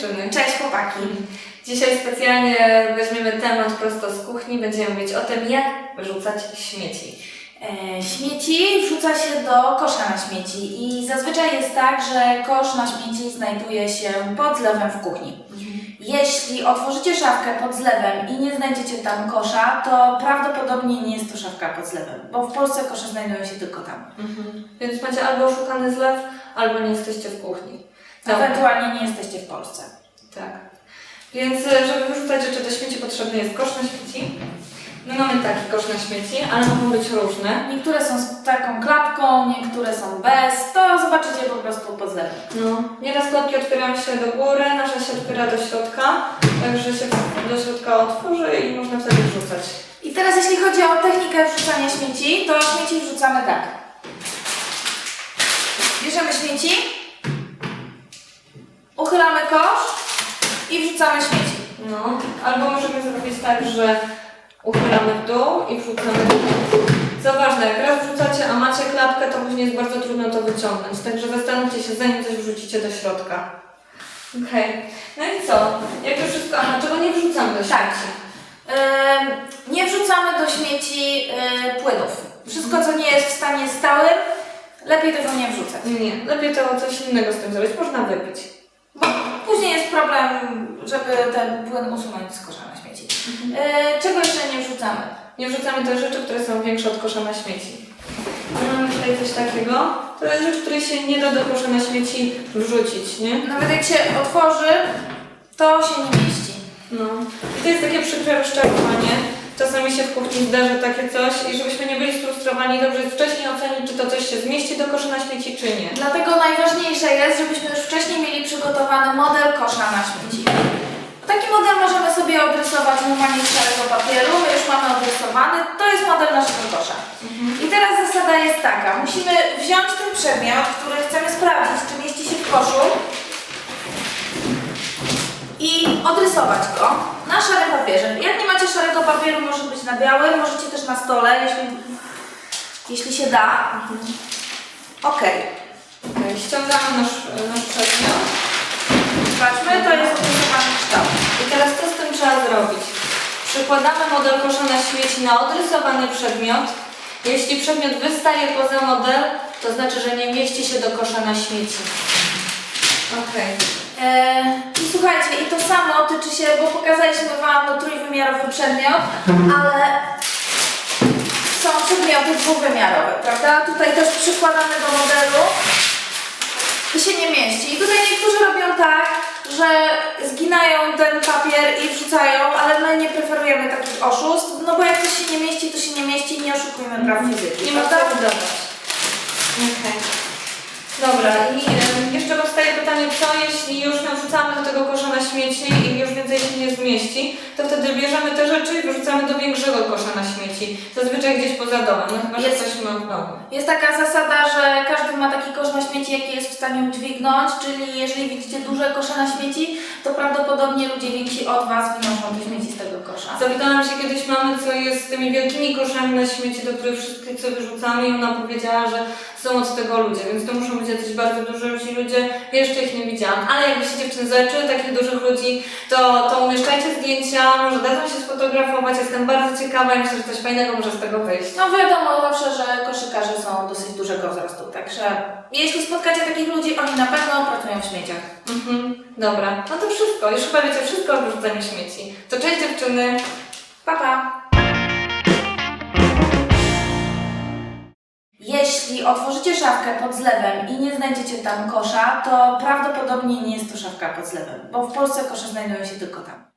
dziewczyny. Cześć chłopaki. Dzisiaj specjalnie weźmiemy temat prosto z kuchni. Będziemy mówić o tym, jak wyrzucać śmieci. E, śmieci wrzuca się do kosza na śmieci i zazwyczaj jest tak, że kosz na śmieci znajduje się pod zlewem w kuchni. Jeśli otworzycie szafkę pod zlewem i nie znajdziecie tam kosza, to prawdopodobnie nie jest to szafka pod zlewem, bo w Polsce kosze znajdują się tylko tam. Więc macie albo oszukany zlew, albo nie jesteście w kuchni. Dobra. Ewentualnie nie jesteście w Polsce. Tak. Więc e, żeby wyrzucać rzeczy do śmieci, potrzebny jest kosz na śmieci. My mamy taki kosz na śmieci, ale mogą być różne. Niektóre są z taką klapką, niektóre są bez. To zobaczycie po prostu pod zlewem. No. Nieraz klapki otwierają się do góry, nasza się otwiera do środka, także się do środka otworzy i można wtedy wrzucać. I teraz jeśli chodzi o technikę wrzucania śmieci, to śmieci wrzucamy tak. Bierzemy śmieci, uchylamy kosz i wrzucamy śmieci. No, albo możemy zrobić tak, że uchylamy w dół i wrzucamy w dół. Co ważne, jak raz wrzucacie, a macie klapkę, to później jest bardzo trudno to wyciągnąć. Także zastanówcie się, zanim coś wrzucicie do środka. Okej. No i co? Jak to wszystko... Aha, czego nie wrzucamy do Tak. śmieci? Ym, nie wrzucamy do śmieci y, płynów. Wszystko, co nie jest w stanie stałym, lepiej tego nie wrzucać. Nie, lepiej to coś innego z tym zrobić. Można wypić. Później jest problem, żeby ten płyn usunąć z kosza na śmieci. Y, czego jeszcze nie wrzucamy? Nie wrzucamy też rzeczy, które są większe od kosza na śmieci. Mamy tutaj coś takiego. To jest rzecz, której się nie da do kosza na śmieci wrzucić, nie? Nawet jak się otworzy, to się nie mieści. No. I to jest takie przykre rozczarowanie. Czasami się w kuchni zdarzy takie coś i żebyśmy nie byli sfrustrowani, dobrze jest wcześniej ocenić, czy to coś się zmieści do kosza na śmieci, czy nie. Dlatego najważniejsze jest, żebyśmy już wcześniej mieli przygotowany model kosza na śmieci. Taki model możemy sobie odrysować normalnie z szarego papieru. My już mamy odrysowany. To jest model naszego kosza. I teraz zasada jest taka. Musimy wziąć ten przedmiot, który chcemy sprawdzić, czy mieści się w koszu i odrysować go na szarym papierze. Jak nie macie szarego papieru, może być na białym, możecie też na stole, jeśli, jeśli się da. Okej. Ściągamy nasz, nasz przedmiot. Zobaczmy, to jest odrysowany kształt. I teraz co z tym trzeba zrobić? Przykładamy model kosza na śmieci na odrysowany przedmiot. Jeśli przedmiot wystaje poza model, to znaczy, że nie mieści się do kosza na śmieci. Okej. Eee, I słuchajcie, i to samo tyczy się, bo pokazaliśmy Wam no, trójwymiarowy przedmiot, ale są przedmioty dwuwymiarowe, prawda? Tutaj też przykładamy do modelu się nie mieści. I tutaj niektórzy robią tak, że zginają ten papier i wrzucają, ale my nie preferujemy takich oszustw, no bo jak coś się nie mieści, to się nie mieści i nie oszukujmy praw fizyki, Nie ma prawda? co dodawać. Okej. Dobra, i jeszcze powstaje pytanie, co jeśli już wrzucamy do tego kosza na śmieci i już więcej się nie zmieści, to wtedy bierzemy te rzeczy i wyrzucamy do większego kosza na śmieci. Zazwyczaj gdzieś poza domem, no chyba, że Jest- coś ma w domu. Jest taka zasada, że każdy ma taki kosz na śmieci, jaki jest w stanie udźwignąć, czyli jeżeli widzicie duże kosze na śmieci, to prawdopodobnie ludzie więksi od Was wynoszą te śmieci z tego kosza. Zapytałam się kiedyś mamy, co jest z tymi wielkimi koszami na śmieci, do których wszystkie co wyrzucamy i ona powiedziała, że są od tego ludzie, więc to muszą być jacyś bardzo duży ci ludzie. Jeszcze ich nie widziałam, ale jakbyście dziewczyny zobaczyły takich dużych ludzi, to, to umieszczajcie zdjęcia, może dadzą się sfotografować, jestem bardzo ciekawa i myślę, że coś fajnego może z tego wyjść. No wiadomo zawsze, że koszykarze są dosyć dużego wzrostu, także jeśli spotkacie takich ludzi, oni na pewno pracują w śmieciach. Mhm, dobra, no to wszystko, już chyba wiecie wszystko o wyrzucaniu śmieci. To cześć dziewczyny! Pa, pa! Jeśli otworzycie szafkę pod zlewem i nie znajdziecie tam kosza, to prawdopodobnie nie jest to szafka pod zlewem, bo w Polsce kosze znajdują się tylko tam.